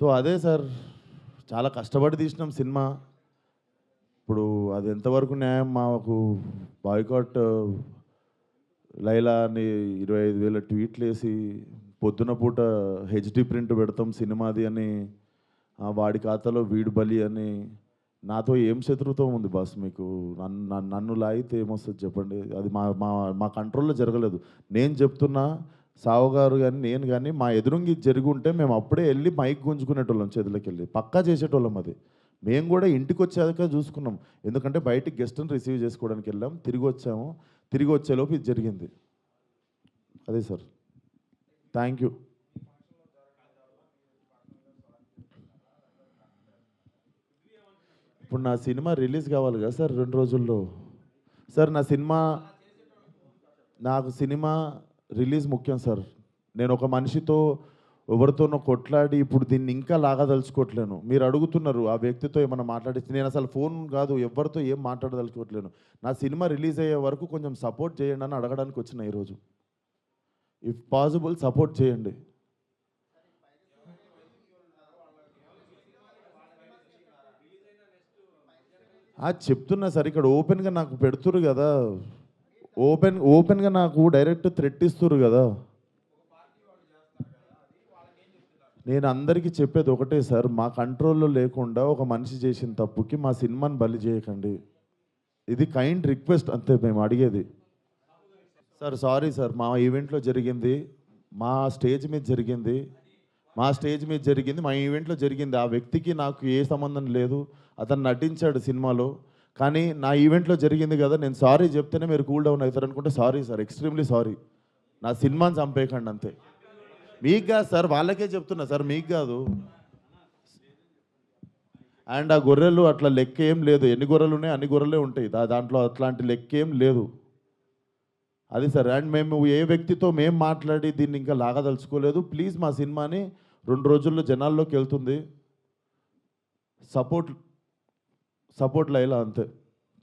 So అదే sir చాలా కష్టపడి తీసినాం సినిమా. ఇప్పుడు అది ఎంతవరకు న్యాయం? మాకు బాయ్కాట్ లైలా అని ఇరవై ఐదు వేల ట్వీట్లు వేసి పొద్దున పూట హెచ్డి ప్రింట్ పెడతాం సినిమాది అని వాడి ఖాతాలో వీడు బలి అని. నాతో ఏం శత్రుత్వం ఉంది బాస్ మీకు? నన్ను నన్ను- నన్ను లాగితే ఏమొస్తుంది చెప్పండి? అది మా మా మా కంట్రోల్లో జరగలేదు. నేను చెప్తున్నా సావుగారు కానీ నేను కానీ మా ఎదురుంగి జరుగుంటే ఉంటే మేము అప్పుడే వెళ్ళి మైక్ గుంజుకునేటోళ్ళం చేతులకి వెళ్ళి పక్కా చేసేటోళ్ళం అది. మేము కూడా ఇంటికి వచ్చాక చూసుకున్నాం. ఎందుకంటే బయటికి గెస్ట్ని రిసీవ్ చేసుకోవడానికి వెళ్ళాం. తిరిగి వచ్చాము. తిరిగి వచ్చేలోపు ఇది జరిగింది. అదే సార్. Thank you. ఇప్పుడు నా సినిమా రిలీజ్ కావాలి కదా సార్ రెండు రోజుల్లో? సార్ నా సినిమా నాకు సినిమా రిలీజ్ ముఖ్యం సార్. నేను ఒక మనిషితో ఎవరితోనో కొట్లాడి ఇప్పుడు దీన్ని ఇంకా లాగదలుచుకోవట్లేను మీరు అడుగుతున్నారు ఆ వ్యక్తితో ఏమైనా మాట్లాడి నేను అసలు ఫోన్ కాదు ఎవరితో ఏం మాట్లాడదలుచుకోవట్లేను. నా సినిమా రిలీజ్ అయ్యే వరకు కొంచెం సపోర్ట్ చేయండి అని అడగడానికి వచ్చిన ఈరోజు. ఇఫ్ పాసిబుల్ సపోర్ట్ చేయండి. చెప్తున్నా సార్ ఇక్కడ ఓపెన్గా నాకు పెడుతురు కదా. ఓపెన్ ఓపెన్గా నాకు డైరెక్ట్ థ్రెట్ ఇస్తురు కదా. నేను అందరికీ చెప్పేది ఒకటే సార్ మా కంట్రోల్లో లేకుండా ఒక మనిషి చేసిన తప్పుకి మా సినిమాని బలి చేయకండి. ఇది కైండ్ రిక్వెస్ట్ అంతే మేము అడిగేది. సార్ సారీ సార్ మా ఈవెంట్లో జరిగింది మా స్టేజ్ మీద జరిగింది మా స్టేజ్ మీద జరిగింది మా ఈవెంట్లో జరిగింది. ఆ వ్యక్తికి నాకు ఏ సంబంధం లేదు అతను నటించాడు సినిమాలో. కానీ నా ఈవెంట్లో జరిగింది కదా నేను సారీ చెప్తేనే మీరు కూల్ డౌన్ అవుతారు అనుకుంటే సారీ సార్ ఎక్స్ట్రీమ్లీ సారీ. నా సినిమాని చంపేయకండి అంతే. మీకు కాదు సార్ వాళ్ళకే చెప్తున్నా సార్ మీకు కాదు. అండ్ ఆ గొర్రెలు అట్లా లెక్క ఏం లేదు. ఎన్ని గొర్రెలు ఉన్నాయి? అన్ని గొర్రెలే ఉంటాయి. దా- దాంట్లో అట్లాంటి లెక్క ఏం లేదు. అది సార్ అండ్ మేము ఏ వ్యక్తితో మేము మాట్లాడి దీన్ని ఇంకా లాగదలుచుకోలేదు. ప్లీజ్ మా సినిమాని రెండు రోజుల్లో జనాల్లోకి వెళ్తుంది. సపోర్ట్ సపోర్ట్ లైలా అంతే.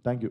Thank you.